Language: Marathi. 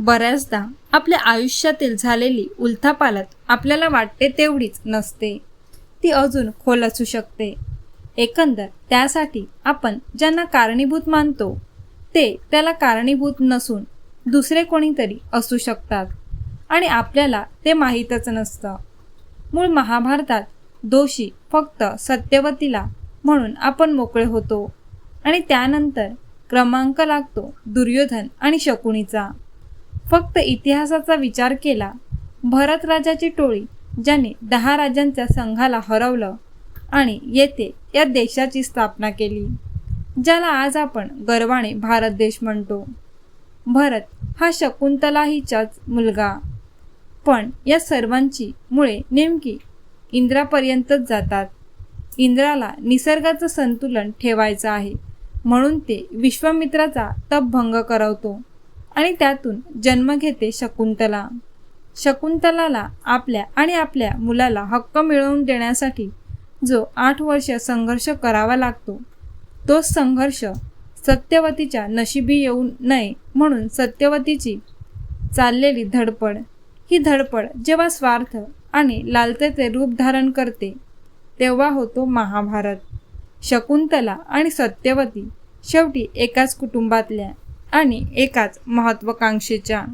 बऱ्याचदा आपल्या आयुष्यातील झालेली उलथापालत आपल्याला वाटते तेवढीच नसते. ती अजून खोल असू शकते. एकंदर त्यासाठी आपण ज्यांना कारणीभूत मानतो ते त्याला कारणीभूत नसून दुसरे कोणीतरी असू शकतात आणि आपल्याला ते माहीतच नसतं. मूळ महाभारतात दोषी फक्त सत्यवतीला म्हणून आपण मोकळे होतो आणि त्यानंतर क्रमांक लागतो दुर्योधन आणि शकुणीचा फक्त इतिहासाचा विचार केला भरत राजाची टोळी ज्याने दहा राजांच्या संघाला हरवलं आणि येथे या देशाची स्थापना केली ज्याला आज आपण गर्वाने भारत देश म्हणतो. भरत हा शकुंतला हिचाच मुलगा. पण या सर्वांची मुळे नेमकी इंद्रापर्यंतच जातात. इंद्राला निसर्गाचं संतुलन ठेवायचं आहे म्हणून ते विश्वामित्राचा तप भंग करवतो. आणि त्यातून जन्म घेते शकुंतला. शकुंतलाला आपल्या आणि आपल्या मुलाला हक्क मिळवून देण्यासाठी जो आठ वर्ष संघर्ष करावा लागतो तोच संघर्ष सत्यवतीच्या नशिबी येऊ नये म्हणून सत्यवतीची चाललेली धडपड. ही धडपड जेव्हा स्वार्थ आणि लालतेचे रूप धारण करते तेव्हा होतो महाभारत. शकुंतला आणि सत्यवती शेवटी एकाच कुटुंबातल्या. आणि एकाच महत्त्वाकांक्षेच्या